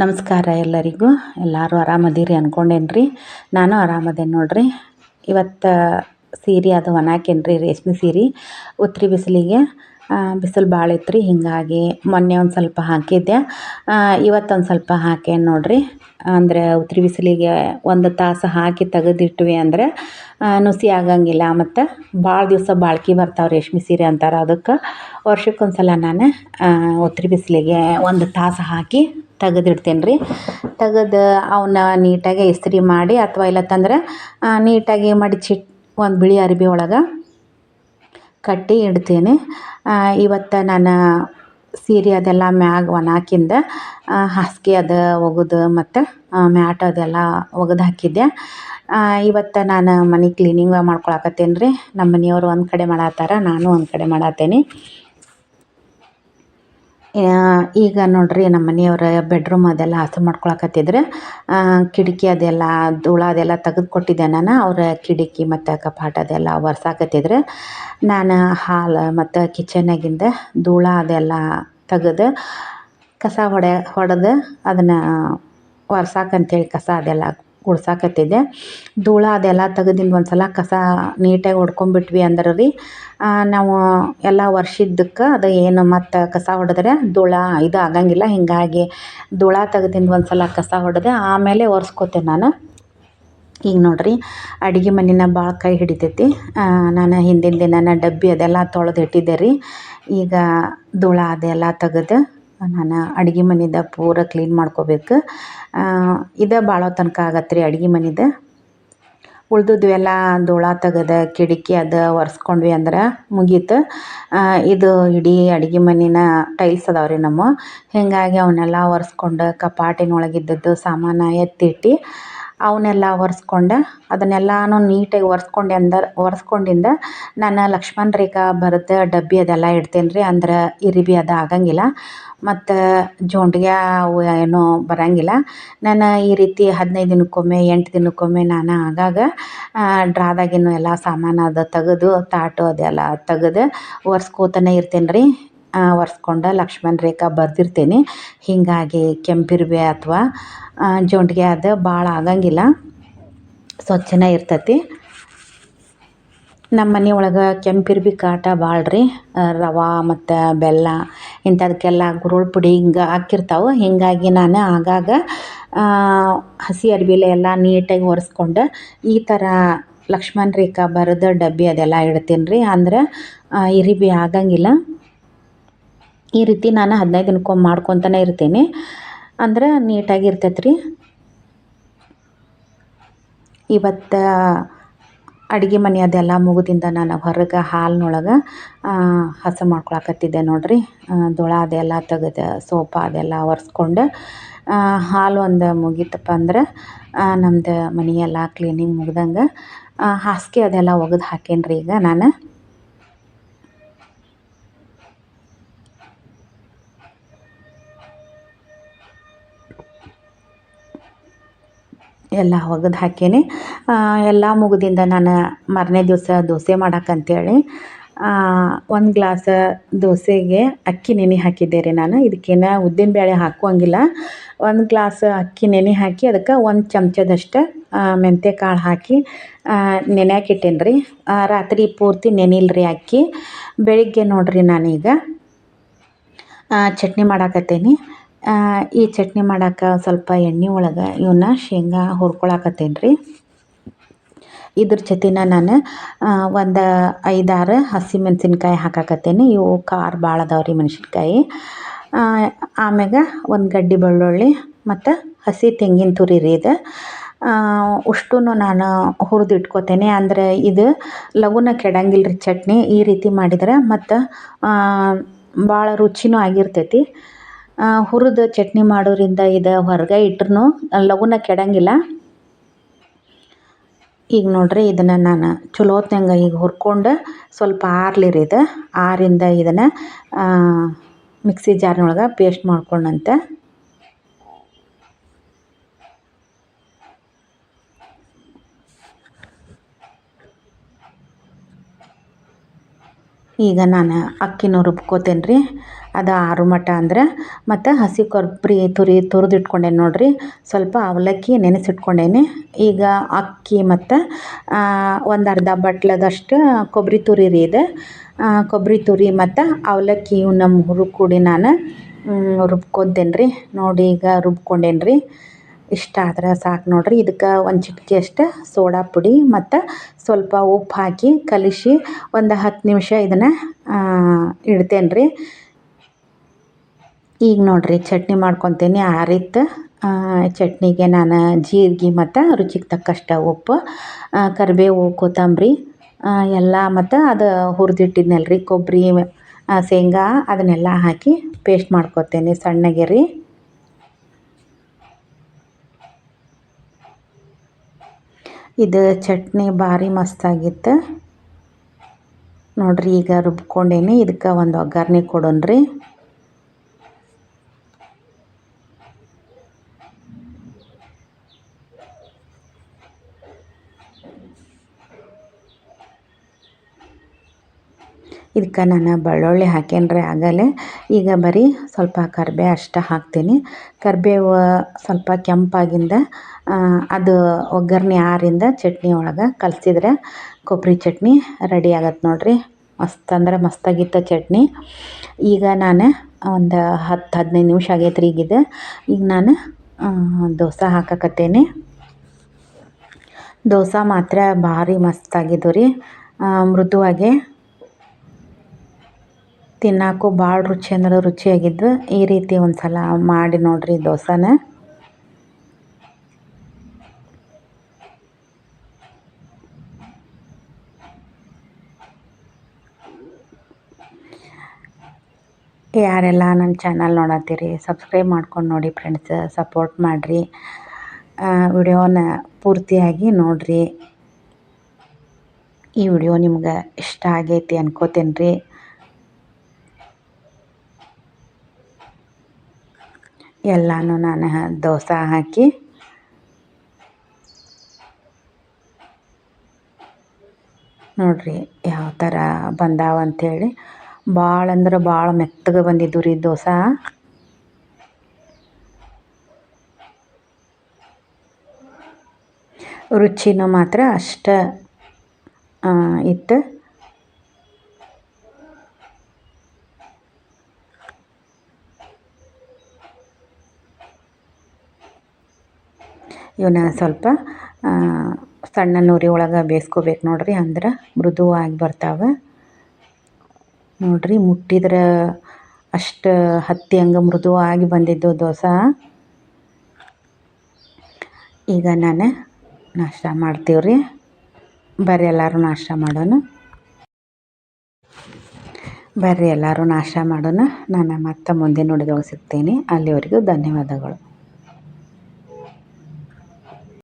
ನಮಸ್ಕಾರ ಎಲ್ಲರಿಗೂ. ಎಲ್ಲರೂ ಆರಾಮದೀರಿ ಅಂದ್ಕೊಂಡೇನ್ರಿ ನಾನು ಆರಾಮದೇನೆ ನೋಡ್ರಿ. ಇವತ್ತು ಸೀರೆ ಅದು ಒಣಾಕೇನ್ರಿ ರೇಷ್ಮೆ ಸೀರೆ. ಉತ್ರಿ ಬಿಸಿಲಿಗೆ ಬಿಸಿಲು ಭಾಳ ಇತ್ತು ಹೀಗಾಗಿ ಮೊನ್ನೆ ಒಂದು ಸ್ವಲ್ಪ ಹಾಕಿದ್ದೆ. ಇವತ್ತು ಒಂದು ಸ್ವಲ್ಪ ಹಾಕೇನು ನೋಡ್ರಿ. ಅಂದರೆ ಉತ್ರಿ ಬಿಸಿಲಿಗೆ ಒಂದು ತಾಸು ಹಾಕಿ ತೆಗೆದಿಟ್ವಿ ಅಂದರೆ ನುಸಿ ಆಗಂಗಿಲ್ಲ ಮತ್ತು ಭಾಳ ದಿವಸ ಬಾಳ್ಕೆ ಬರ್ತಾವೆ ರೇಷ್ಮೆ ಸೀರೆ ಅಂತಾರೆ ಅದಕ್ಕೆ. ವರ್ಷಕ್ಕೊಂದು ಸಲ ನಾನು ಉತ್ರಿ ಬಿಸಿಲಿಗೆ ಒಂದು ತಾಸು ಹಾಕಿ ತೆಗೆದಿಡ್ತೀನಿ ರೀ ತೆಗೆದು ಅವನ್ನ ನೀಟಾಗಿ ಇಸ್ತ್ರಿ ಮಾಡಿ ಅಥವಾ ಇಲ್ಲತ್ತಂದ್ರೆ ನೀಟಾಗಿ ಮಡಚಿಟ್ಟು ಒಂದು ಬಿಳಿ ಅರ್ಬಿ ಒಳಗೆ ಕಟ್ಟಿ ಇಡ್ತೀನಿ. ಇವತ್ತು ನಾನು ಸೀರೆ ಅದೆಲ್ಲ ಮ್ಯಾಗ ಒಣ ಹಾಕಿಂದ ಹಾಸಿಗೆ ಅದು ಒಗೆದು ಮತ್ತು ಮ್ಯಾಟ್ ಅದೆಲ್ಲ ಒಗೆದು ಹಾಕಿದ್ದೆ. ಇವತ್ತು ನಾನು ಮನೆ ಕ್ಲೀನಿಂಗ್ ಮಾಡ್ಕೊಳಕತ್ತೇನೆ ರೀ ನಮ್ಮ ಮನೆಯವರು ಒಂದು ಕಡೆ ಮಾಡತ್ತಾರ ನಾನು ಒಂದು ಕಡೆ ಮಾಡತ್ತೀನಿ ಈಗ ನೋಡ್ರಿ ನಮ್ಮ ಮನೆಯವ್ರು ಬೆಡ್ರೂಮ್ ಅದೆಲ್ಲ ಹಸು ಮಾಡ್ಕೊಳಕತ್ತಿದ್ರು. ಕಿಟಕಿ ಅದೆಲ್ಲ, ಧೂಳ ಅದೆಲ್ಲ ತೆಗೆದು ಕೊಟ್ಟಿದ್ದೆ ನಾನು. ಅವರ ಕಿಟಕಿ ಮತ್ತು ಕಪಾಟ ಅದೆಲ್ಲ ಒರ್ಸಾಕತ್ತಿದ್ರೆ. ನಾನು ಹಾಲು ಮತ್ತು ಕಿಚನ್ನಾಗಿಂದ ಧೂಳ ಅದೆಲ್ಲ ತೆಗೆದು ಕಸ ಹೊಡೆ, ಹೊಡೆದು ಅದನ್ನು ಒರ್ಸಾಕಂತೇಳಿ ಕಸ ಅದೆಲ್ಲ ಗುಡ್ಸಾಕತ್ತಿದ್ದೆ ಧೂಳ ಅದೆಲ್ಲ ತೆಗೆದಿಂದ ಒಂದು ಸಲ ಕಸ ನೀಟಾಗಿ ಹೊಡ್ಕೊಂಬಿಟ್ವಿ ಅಂದ್ರೆ ರೀ. ನಾವು ಎಲ್ಲ ವರ್ಷಿದ್ದಕ್ಕೆ ಅದು ಏನು ಮತ್ತು ಕಸ ಹೊಡೆದ್ರೆ ಧೂಳ ಇದು ಆಗಂಗಿಲ್ಲ, ಹೀಗಾಗಿ ಧೂಳ ತೆಗೆದಿಂದ ಒಂದು ಸಲ ಕಸ ಹೊಡೆದೆ, ಆಮೇಲೆ ಒರೆಸ್ಕೋತೆ ನಾನು. ಈಗ ನೋಡ್ರಿ, ಅಡುಗೆ ಮನೆನ ಭಾಳ ಕೈ ಹಿಡಿತೈತಿ. ನಾನು ಹಿಂದಿನ ದಿನ ಡಬ್ಬಿ ಅದೆಲ್ಲ ತೊಳೆದು ಇಟ್ಟಿದ್ದೆ ರೀ. ಈಗ ಧೂಳ ಅದೆಲ್ಲ ತೆಗೆದು ನಾನು ಅಡುಗೆ ಮನೆದ ಪೂರ ಕ್ಲೀನ್ ಮಾಡ್ಕೋಬೇಕು. ಇದೇ ಭಾಳ ತನಕ ಆಗತ್ತೆ ರೀ ಅಡ್ಗೆ ಮನೆದು. ಉಳ್ದದ್ದು ಎಲ್ಲ ಧೂಳ ತೆಗೆದು ಕಿಟಕಿ ಅದು ಒರೆಸ್ಕೊಂಡ್ವಿ ಅಂದ್ರೆ ಮುಗೀತು. ಇದು ಇಡೀ ಅಡುಗೆ ಮನೆನ ಟೈಲ್ಸ್ ಅದಾವೆ ರೀ ನಮ್ಮ. ಹೀಗಾಗಿ ಅವನ್ನೆಲ್ಲ ಒರೆಸ್ಕೊಂಡು ಕಪಾಟಿನೊಳಗಿದ್ದದ್ದು ಸಾಮಾನು ಎತ್ತಿಟ್ಟು ಅವನ್ನೆಲ್ಲ ಒರೆಸ್ಕೊಂಡೆ, ಅದನ್ನೆಲ್ಲನೂ ನೀಟಾಗಿ ಒರೆಸ್ಕೊಂಡೆ ಅಂದ್ರೆ ಒರೆಸ್ಕೊಂಡಿಂದ ನಾನು ಲಕ್ಷ್ಮಣ ರೇಖಾ ಬರೆದ ಡಬ್ಬಿ ಅದೆಲ್ಲ ಇಡ್ತೇನೆ ರೀ, ಅಂದ್ರೆ ಇರಿಬಿ ಅದು ಆಗಂಗಿಲ್ಲ. ಮತ್ತು ಜೊಂಡ್ಗೆ ಅವು ಏನೂ ಬರಂಗಿಲ್ಲ. ನಾನು ಈ ರೀತಿ ಹದಿನೈದು ದಿನಕ್ಕೊಮ್ಮೆ, ಎಂಟು ದಿನಕ್ಕೊಮ್ಮೆ ನಾನು ಆಗಾಗ ಡ್ರಾದಾಗಿನ ಎಲ್ಲ ಸಾಮಾನು ಅದು ತೆಗೆದು, ತಾಟು ಅದೆಲ್ಲ ತೆಗೆದು ಒರೆಸ್ಕೋತನೇ ಇರ್ತೇನೆ ರೀ. ಒರೆಸ್ಕೊಂಡು ಲಕ್ಷ್ಮಣ ರೇಖಾ ಬರ್ದಿರ್ತೀನಿ. ಹೀಗಾಗಿ ಕೆಂಪಿರ್ವೆ ಅಥವಾ ಜೊಂಡಿಗೆ ಅದು ಭಾಳ ಆಗಂಗಿಲ್ಲ. ಸ್ವಚ್ಛನೇ ಇರ್ತೈತಿ. ನಮ್ಮ ಮನೆ ಒಳಗೆ ಕೆಂಪಿರ್ಬಿ ಕಾಟ ಭಾಳ ರೀ ರವೆ ಮತ್ತು ಬೆಲ್ಲ ಇಂಥದಕ್ಕೆಲ್ಲ ಗುರುಳ್ ಪುಡಿ ಹಿಂಗೆ ಹಾಕಿರ್ತಾವೆ. ಹೀಗಾಗಿ ನಾನು ಆಗಾಗ ಹಸಿ ಅರ್ಬಿಲೆ ಎಲ್ಲ ನೀಟಾಗಿ ಒರೆಸ್ಕೊಂಡು ಈ ಥರ ಲಕ್ಷ್ಮಣ ರೇಖಾ ಬರೆದ ಡಬ್ಬಿ ಅದೆಲ್ಲ ಇಡ್ತೀನಿ ರೀ ಅಂದ್ರೆ ಇರಿಬಿ ಆಗಂಗಿಲ್ಲ. ಈ ರೀತಿ ನಾನು ಹದಿನೈದು ದಿನಕ್ಕೊಮ್ಮೆ ಮಾಡ್ಕೊತಾನೆ ಇರ್ತೀನಿ. ಅಂದ್ರೆ ನೀಟಾಗಿ ಇರ್ತೈತೆ ರೀ ಇವತ್ತು ಅಡುಗೆ ಮನೆ ಅದೆಲ್ಲ ಮುಗಿದಿಂದ ನಾನು ಹೊರಗೆ ಹಾಲಿನೊಳಗೆ ಹಸು ಮಾಡ್ಕೊಳಕತ್ತಿದ್ದೆ ನೋಡಿರಿ. ದೊಳ ಅದೆಲ್ಲ ತೆಗೆದು, ಸೋಪಾ ಅದೆಲ್ಲ ಒರೆಸ್ಕೊಂಡು ಹಾಲು ಒಂದು ಮುಗೀತಪ್ಪ ಅಂದ್ರೆ ನಮ್ಮದು ಮನೆಯೆಲ್ಲ ಕ್ಲೀನಿಂಗ್ ಮುಗ್ದಂಗೆ ಹಾಸಿಗೆ ಅದೆಲ್ಲ ಒಗೆದು ಹಾಕೇನಿ ರೀ ಈಗ ನಾನು. ಎಲ್ಲ ಒಗೆದು ಹಾಕೀನಿ. ಎಲ್ಲ ಮುಗಿದಿಂದ ನಾನು ಮಾರನೇ ದಿವಸ ದೋಸೆ ಮಾಡಕ್ಕಂತೇಳಿ ಒಂದು ಗ್ಲಾಸ್ ದೋಸೆಗೆ ಅಕ್ಕಿ ನೆನೆ ಹಾಕಿದ್ದೆ ರೀ ನಾನು. ಇದಕ್ಕೇನು ಉದ್ದಿನ ಬೇಳೆ ಹಾಕುವಂಗಿಲ್ಲ. ಒಂದು ಗ್ಲಾಸ್ ಅಕ್ಕಿ ನೆನೆ ಹಾಕಿ ಅದಕ್ಕೆ ಒಂದು ಚಮಚದಷ್ಟು ಮೆಂತ್ಯ ಕಾಳು ಹಾಕಿ ನೆನೆಯಾಕಿಟ್ಟೇನಿ ರೀ. ರಾತ್ರಿ ಪೂರ್ತಿ ನೆನಿಲ್ಲ ರೀ ಅಕ್ಕಿ. ಬೆಳಿಗ್ಗೆ ನೋಡಿರಿ ನಾನೀಗ ಚಟ್ನಿ ಮಾಡಾಕತ್ತೀನಿ. ಈ ಚಟ್ನಿ ಮಾಡಕ್ಕೆ ಸ್ವಲ್ಪ ಎಣ್ಣೆ ಒಳಗೆ ಇವನ್ನ ಶೇಂಗಾ ಹುರ್ಕೊಳಕತ್ತೇನೆ ರೀ ಇದ್ರ ಜೊತೆನ ನಾನು ಒಂದು ಐದಾರು ಹಸಿಮೆಣ್ಸಿನ್ಕಾಯಿ ಹಾಕಾಕತ್ತೇನೆ. ಇವು ಖಾರ ಭಾಳ ಅದಾವೆ ರೀ ಮೆಣಸಿನ್ಕಾಯಿ ಆಮ್ಯಾಗ ಒಂದು ಗಡ್ಡಿ ಬೆಳ್ಳುಳ್ಳಿ ಮತ್ತು ಹಸಿ ತೆಂಗಿನ ತುರಿ ರೀ ಇದು. ಅಷ್ಟೂ ನಾನು ಹುರಿದು ಇಟ್ಕೋತೇನೆ ಅಂದರೆ ಇದು ಲಘುನ ಕೆಡಂಗಿಲ್ಲ ರೀ ಚಟ್ನಿ. ಈ ರೀತಿ ಮಾಡಿದ್ರೆ ಮತ್ತು ಭಾಳ ರುಚಿನೂ ಆಗಿರ್ತೈತಿ. ಹುರಿದು ಚಟ್ನಿ ಮಾಡೋದ್ರಿಂದ ಇದು ಹೊರಗೆ ಇಟ್ರೂ ಲಗೂನ ಕೆಡಂಗಿಲ್ಲ. ಈಗ ನೋಡ್ರಿ ಇದನ್ನು ನಾನು ಚಲೋ ಈಗ ಹುರ್ಕೊಂಡು ಸ್ವಲ್ಪ ಆರ್ಲಿ ರೀ ಇದು. ಆರಿಂದ ಇದನ್ನು ಮಿಕ್ಸಿ ಜಾರ್ನೊಳಗೆ ಪೇಸ್ಟ್ ಮಾಡ್ಕೊಂಡಂತೆ. ಈಗ ನಾನು ಅಕ್ಕಿನೂ ರುಬ್ಕೋತೇನೆ ರೀ ಅದು ಆರು ಮಟ ಅಂದ್ರೆ, ಮತ್ತು ಹಸಿ ಕೊಬ್ಬರಿ ತುರಿ ತುರಿದಿಟ್ಕೊಂಡೇನೆ ನೋಡಿರಿ. ಸ್ವಲ್ಪ ಅವಲಕ್ಕಿ ನೆನೆಸಿಟ್ಕೊಂಡೇನಿ. ಈಗ ಅಕ್ಕಿ ಮತ್ತು ಒಂದು ಅರ್ಧ ಬಟ್ಲದಷ್ಟು ಕೊಬ್ಬರಿ ತುರಿ ರೀ ಇದು. ಕೊಬ್ಬರಿ ತುರಿ ಮತ್ತು ಅವಲಕ್ಕಿ ನಮ್ಮ ಹುರು ಕೂಡಿ ನಾನು ರುಬ್ಕೊತೇನೆ ರೀ ನೋಡಿ ಈಗ ರುಬ್ಕೊಂಡೇನಿ ರೀ ಇಷ್ಟ ಆದ್ರೆ ಸಾಕು ನೋಡಿರಿ. ಇದಕ್ಕೆ ಒಂದು ಚಿಟಿಕೆ ಅಷ್ಟು, ಸೋಡಾ ಪುಡಿ ಮತ್ತು ಸ್ವಲ್ಪ ಉಪ್ಪು ಹಾಕಿ ಕಲಿಸಿ ಒಂದು ಹತ್ತು ನಿಮಿಷ ಇದನ್ನು ಇಡ್ತೇನೆ ರೀ ಈಗ ನೋಡಿರಿ ಚಟ್ನಿ ಮಾಡ್ಕೊತೀನಿ ಆರಿತ್ತು ಚಟ್ನಿಗೆ ನಾನು ಜೀರಿಗೆ ಮತ್ತು ರುಚಿಗೆ ತಕ್ಕಷ್ಟು ಉಪ್ಪು ಕರಿಬೇವು, ಕೊತ್ತಂಬರಿ ಎಲ್ಲ ಮತ್ತು ಅದು ಹುರಿದಿಟ್ಟಿದ್ನಲ್ರಿ ಕೊಬ್ಬರಿ ಶೇಂಗಾ ಅದನ್ನೆಲ್ಲ ಹಾಕಿ ಪೇಸ್ಟ್ ಮಾಡ್ಕೊತೇನೆ ಸಣ್ಣಗೆ ರೀ. ಇದು ಚಟ್ನಿ ಭಾರಿ ಮಸ್ತಾಗಿತ್ತು. ನೋಡ್ರಿ ಈಗ ರುಬ್ಕೊಂಡೇನಿ. ಇದಕ್ಕೆ ಒಂದು ಒಗ್ಗರಣೆ ಕೊಡೋಣ್ರಿ. ಇದಕ್ಕೆ ನಾನು ಬೆಳ್ಳುಳ್ಳಿ ಹಾಕೇನ್ರಿ ಆಗಲೇ. ಈಗ ಬರೀ ಸ್ವಲ್ಪ ಕರಿಬೇವು ಅಷ್ಟೇ ಹಾಕ್ತೀನಿ. ಕರಿಬೇವು ಸ್ವಲ್ಪ ಕೆಂಪಾಗಿಂದ ಅದು ಒಗ್ಗರಣೆ ಆರಿಂದ ಚಟ್ನಿ ಒಳಗೆ ಕಲಸಿದ್ರೆ ಕೊಬ್ಬರಿ ಚಟ್ನಿ ರೆಡಿ ಆಗತ್ತೆ ನೋಡಿರಿ. ಮಸ್ತ್ ಅಂದ್ರೆ ಮಸ್ತಾಗಿತ್ತು ಚಟ್ನಿ. ಈಗ ನಾನು ಒಂದು ಹತ್ತು ಹದಿನೈದು ನಿಮಿಷ ಆಗೈತೆ ರೀ ಈಗಿದೆ ಈಗ ನಾನು ದೋಸೆ ಹಾಕಕತ್ತೇನೆ. ದೋಸೆ ಮಾತ್ರ ಭಾರಿ ಮಸ್ತಾಗಿದ್ದು ರೀ ಮೃದುವಾಗೆ ತಿನ್ನಕ್ಕೂ ಭಾಳ ರುಚಿ ಅಂದ್ರೆ ರುಚಿಯಾಗಿದ್ದು ಈ ರೀತಿ ಒಂದು ಸಲ ಮಾಡಿ ನೋಡ್ರಿ ದೋಸೆನ. ಯಾರೆಲ್ಲ ನನ್ನ ಚಾನಲ್ ನೋಡತ್ತೀರಿ, ಸಬ್ಸ್ಕ್ರೈಬ್ ಮಾಡ್ಕೊಂಡು ನೋಡಿ ಫ್ರೆಂಡ್ಸ್, ಸಪೋರ್ಟ್ ಮಾಡಿರಿ. ವಿಡಿಯೋನ ಪೂರ್ತಿಯಾಗಿ ನೋಡಿರಿ. ಈ ವಿಡಿಯೋ ನಿಮ್ಗೆ ಇಷ್ಟ ಆಗೈತಿ ಅನ್ಕೋತೀನಿ ರೀ ಎಲ್ಲನೂ ನಾನು ದೋಸೆ ಹಾಕಿ. ನೋಡಿರಿ ಯಾವ ಥರ ಬಂದಾವ ಅಂಥೇಳಿ. ಭಾಳ ಅಂದ್ರೆ ಭಾಳ ಮೆತ್ತಗೆ ಬಂದಿದ್ದು ರೀ ದೋಸೆ. ರುಚಿನೂ ಮಾತ್ರ ಅಷ್ಟ ಇತ್ತು. ಇವನ್ನ ಸ್ವಲ್ಪ ಸಣ್ಣ ನೂರಿ ಒಳಗೆ ಬೇಯಿಸ್ಕೋಬೇಕು ನೋಡ್ರಿ, ಅಂದ್ರೆ ಮೃದುವಾಗಿ ಬರ್ತಾವೆ. ನೋಡ್ರಿ, ಮುಟ್ಟಿದ್ರೆ ಅಷ್ಟು ಹತ್ತಿ ಹಂಗೆ ಮೃದುವಾಗಿ ಬಂದಿದ್ದು ದೋಸೆ. ಈಗ ನಾನು ನಾಷ್ಟ ಮಾಡ್ತೀವಿ ರೀ ಬರ್ರಿ ಎಲ್ಲರೂ ನಾಷ್ಟ ಮಾಡೋಣ. ಬರ್ರಿ ಎಲ್ಲರೂ ನಾಷ್ಟ ಮಾಡೋಣ. ನಾನು ಮತ್ತೆ ಮುಂದಿನ ನುಡಿದೊಳಗೆ ಸಿಗ್ತೀನಿ. ಅಲ್ಲಿವರೆಗೂ ಧನ್ಯವಾದಗಳು.